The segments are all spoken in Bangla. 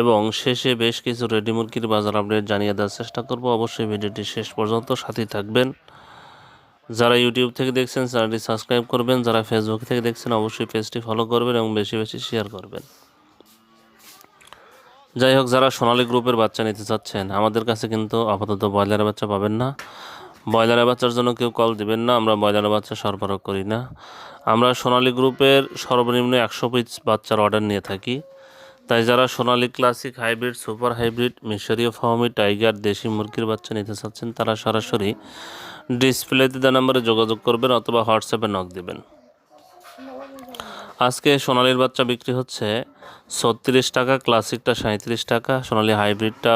এবং শেষে বেশ কিছু রেডি মুরগির বাজার আপডেট জানিয়ে দেওয়ার চেষ্টা করব। অবশ্যই ভিডিওটি শেষ পর্যন্ত সাথেই থাকবেন। যারা ইউটিউব থেকে দেখছেন, চ্যানেলটি সাবস্ক্রাইব করবেন। যারা ফেসবুক থেকে দেখছেন, অবশ্যই পেজটি ফলো করবেন এবং বেশি বেশি শেয়ার করবেন। যাই হোক, যারা সোনালী গ্রুপের বাচ্চা নিতে চাচ্ছেন, আমাদের কাছে কিন্তু আপাতত ব্রয়লারের বাচ্চা পাবেন না। ব্রয়লারের বাচ্চার জন্য কেউ কল দিবেন না, আমরা ব্রয়লারের বাচ্চা সরবরাহ করি না। আমরা সোনালী গ্রুপের সর্বনিম্ন একশো পিস বাচ্চার অর্ডার নিয়ে থাকি। তাই যারা Sonali classic hybrid, super hybrid, মিশরীয় ফার্মি টাইগার, দেশি মুরগির বাচ্চা নিতে চাচ্ছেন, তারা সরাসরি ডিসপ্লেতে দেওয়া নাম্বারে যোগাযোগ করবেন অথবা হোয়াটসঅ্যাপে নক দেবেন। আজকে সোনালির বাচ্চা বিক্রি হচ্ছে ছত্রিশ টাকা, ক্লাসিকটা সাঁত্রিশ টাকা, সোনালি হাইব্রিডটা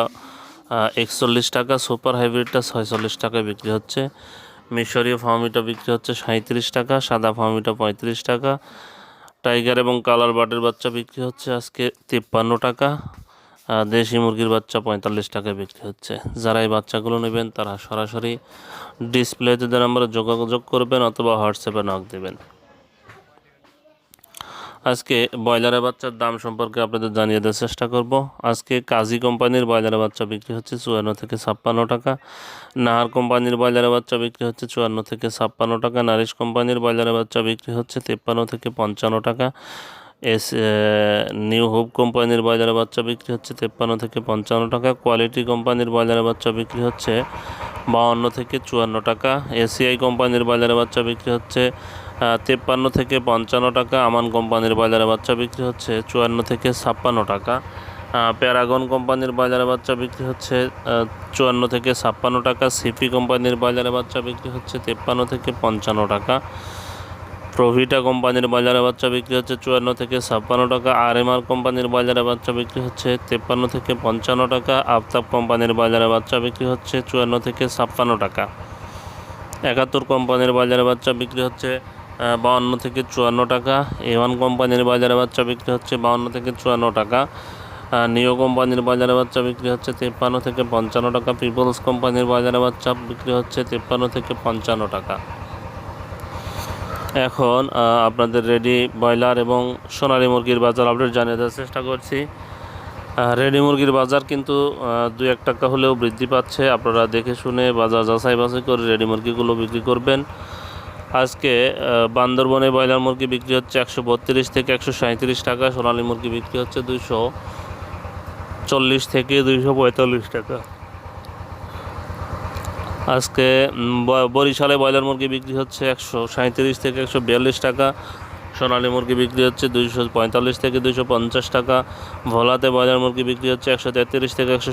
একচল্লিশ টাকা, সুপার হাইব্রিডটা ছয়চল্লিশ টাকায় বিক্রি হচ্ছে, মিশরীয় ফার্মিটা বিক্রি হচ্ছে সাঁত্রিশ টাকা, সাদা ফার্মিটা পঁয়ত্রিশ টাকা টাইগার এবং কালার বার্ডের বাচ্চা বিক্রি হচ্ছে আজকে তিপ্পান্ন টাকা। আর দেশি মুরগির বাচ্চা পঁয়তাল্লিশ টাকায় বিক্রি হচ্ছে। যারা এই বাচ্চাগুলো নেবেন, তারা সরাসরি ডিসপ্লেতে নাম্বারে যোগাযোগ করবেন অথবা হোয়াটসঅ্যাপে নক দেবেন। আজকে ব্রয়লারের বাচ্চার দাম সম্পর্কে আপনাদের জানিয়ে দেওয়ার চেষ্টা করব। আজকে কাজী কোম্পানির ব্রয়লারের বাচ্চা বিক্রি হচ্ছে চুয়ান্ন থেকে ছাপ্পান্ন টাকা। নাহার কোম্পানির ব্রয়লারের বাচ্চা বিক্রি হচ্ছে চুয়ান্ন থেকে ছাপ্পান্ন টাকা। নারিশ কোম্পানির ব্রয়লারের বাচ্চা বিক্রি হচ্ছে তেপ্পান্ন থেকে পঞ্চান্ন টাকা। এস নিউ হোপ কোম্পানির ব্রয়লারের বাচ্চা বিক্রি হচ্ছে তেপ্পান্ন থেকে পঞ্চান্ন টাকা। কোয়ালিটি কোম্পানির ব্রয়লারের বাচ্চা বিক্রি হচ্ছে বাউন্ন থেকে চুয়ান্ন টাকা। এসিআই কোম্পানির ব্রয়লারের বাচ্চা বিক্রি হচ্ছে তেপ্পান্ন থেকে পঞ্চান্ন টাকা। আমান কোম্পানির বাজারে বাচ্চা বিক্রি হচ্ছে চুয়ান্ন থেকে ছাপ্পান্ন টাকা। প্যারাগন কোম্পানির বাজারে বাচ্চা বিক্রি হচ্ছে চুয়ান্ন থেকে ছাপ্পান্ন টাকা। সিপি কোম্পানির বাজারে বাচ্চা বিক্রি হচ্ছে তেপ্পান্ন থেকে পঞ্চান্ন টাকা। প্রভিটা কোম্পানির বাজারে বাচ্চা বিক্রি হচ্ছে চুয়ান্ন থেকে ছাপ্পান্ন টাকা আর এম আর কোম্পানির বাজারে বাচ্চা বিক্রি হচ্ছে তেপ্পান্ন থেকে পঞ্চান্ন টাকা, আফতাব কোম্পানির বাজারে বাচ্চা বিক্রি হচ্ছে চুয়ান্ন থেকে ছাপ্পান্ন টাকা। একাত্তর কোম্পানির বাজারে বাচ্চা বিক্রি হচ্ছে বাউন্ন থেকে চুয়ান্ন টাকা এ ওয়ান কোম্পানির বাজারে বাচ্চা বিক্রি হচ্ছে বাউন্ন থেকে চুয়ান্ন টাকা নিও কোম্পানির বাজারে বাচ্চা বিক্রি হচ্ছে তিপ্পান্ন থেকে পঞ্চান্ন টাকা, পিপলস কোম্পানির বাজারে বাচ্চা বিক্রি হচ্ছে তেপ্পান্ন থেকে পঞ্চান্ন টাকা। এখন আপনাদের রেডি ব্রয়লার এবং সোনালি মুরগির বাজার আপডেট জানিয়ে দেওয়ার চেষ্টা করছি। রেডি মুরগির বাজার কিন্তু দু এক টাকা হলেও বৃদ্ধি পাচ্ছে। আপনারা দেখে শুনে বাজার যাচাই বাছাই করে রেডি মুরগিগুলো বিক্রি করবেন। আজকে বান্দরবনে ব্রয়লার মুরগি বিক্রি হচ্ছে একশো বত্রিশ থেকে একশো সাঁত্রিশ টাকা, সোনালী মুরগি বিক্রি হচ্ছে দুইশো চল্লিশ থেকে দুইশো পঁয়তাল্লিশ টাকা। আজকে বরিশালে ব্রয়লার মুরগি বিক্রি হচ্ছে একশো থেকে একশো বিয়াল্লিশ টাকা, সোনালী মুরগি বিক্রি হচ্ছে দুইশো পঁয়তাল্লিশ থেকে দুইশো পঞ্চাশ টাকা, ভোলাতে ব্রয়লার মুরগি বিক্রি হচ্ছে একশো তেত্রিশ থেকে একশো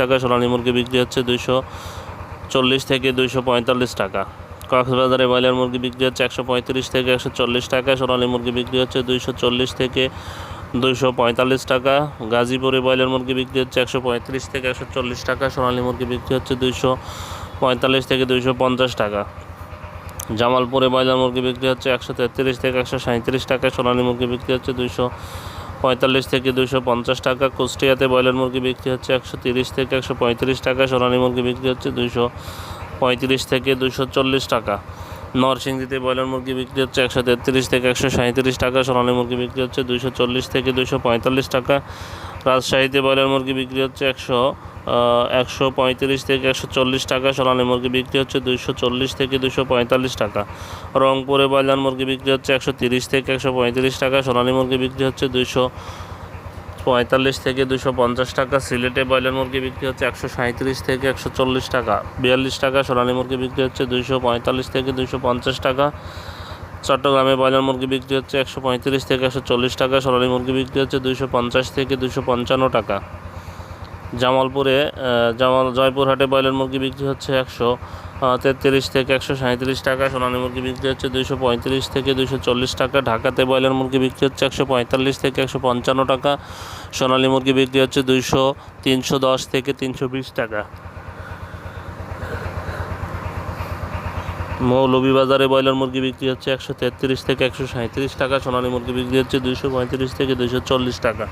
টাকা, সোনালী মুরগি বিক্রি হচ্ছে দুইশো চল্লিশ থেকে দুইশো পঁয়তাল্লিশ টাকা। কক্সবাজারে ব্রয়লার মুরগি বিক্রি হচ্ছে একশো পঁয়ত্রিশ থেকে একশো চল্লিশ টাকা, সোনালী মুরগি বিক্রি হচ্ছে দুইশো চল্লিশ থেকে দুইশো পঁয়তাল্লিশ টাকা, গাজীপুরে ব্রয়লার মুরগি বিক্রি হচ্ছে একশো পঁয়ত্রিশ থেকে একশো চল্লিশ টাকা, সোনালী মুরগি বিক্রি হচ্ছে দুইশো পঁয়তাল্লিশ থেকে দুইশো পঞ্চাশ টাকা। জামালপুরে ব্রয়লার মুরগি বিক্রি হচ্ছে একশো তেত্রিশ থেকে একশো সাঁত্রিশ টাকা সোনালী মুরগি বিক্রি হচ্ছে দুইশো পঁয়তাল্লিশ থেকে দুইশো পঞ্চাশ টাকা, কুষ্টিয়াতে ব্রয়লার মুরগি বিক্রি হচ্ছে একশো তিরিশ থেকে একশো পঁয়ত্রিশ টাকা সোনালী মুরগি বিক্রি হচ্ছে দুইশো পঁয়ত্রিশ থেকে দুশো চল্লিশ টাকা। নরসিংদীতে ব্রয়লার মুরগি বিক্রি হচ্ছে একশো তেত্রিশ থেকে একশো সাঁত্রিশ টাকা, সোনালী মুরগি বিক্রি হচ্ছে দুশো চল্লিশ থেকে দুশো পঁয়তাল্লিশ টাকা। রাজশাহীতে ব্রয়লার মুরগি বিক্রি হচ্ছে একশো একশো পঁয়ত্রিশ থেকে একশো চল্লিশ টাকা, সোনালী মুরগি বিক্রি হচ্ছে দুশো চল্লিশ থেকে দুশো পঁয়তাল্লিশ টাকা। রংপুরে ব্রয়লার মুরগি বিক্রি হচ্ছে একশো তিরিশ থেকে একশো পঁয়ত্রিশ টাকা, সোনালী মুরগি বিক্রি হচ্ছে দুশো পঁয়তাল্লিশ থেকে দুশো পঞ্চাশ টাকা, সিলেটে ব্রয়লার মুরগি বিক্রি হচ্ছে একশো সাঁত্রিশ থেকে একশো চল্লিশ টাকা, বিয়াল্লিশ টাকা, সোনালী মুরগি বিক্রি হচ্ছে দুশো পঁয়তাল্লিশ থেকে দুশো পঞ্চাশ টাকা, চট্টগ্রামে ব্রয়লার মুরগি বিক্রি হচ্ছে একশো পঁয়ত্রিশ থেকে একশো চল্লিশ টাকা, সোনালী মুরগি বিক্রি হচ্ছে দুশো পঞ্চাশ থেকে দুশো পঞ্চান্ন টাকা। জামালপুরে জামাল জয়পুরহাটে ব্রয়লার মুরগি বিক্রি হচ্ছে একশো তেত্রিশ থেকে একশো সাঁত্রিশ টাকা, সোনালী মুরগি বিক্রি হচ্ছে দুইশো পঁয়ত্রিশ থেকে দুইশো চল্লিশ টাকা, ঢাকাতে ব্রয়লার মুরগি বিক্রি হচ্ছে একশো পঁয়তাল্লিশ থেকে একশো পঞ্চান্ন টাকা, সোনালী মুরগি বিক্রি হচ্ছে দুইশো তিনশো দশ থেকে তিনশো বিশ টাকা। মৌলভীবাজারে ব্রয়লার মুরগি বিক্রি হচ্ছে একশো তেত্রিশ থেকে একশো সাঁত্রিশ টাকা, সোনালী মুরগি বিক্রি হচ্ছে দুইশো পঁয়ত্রিশ থেকে দুইশো চল্লিশ টাকা।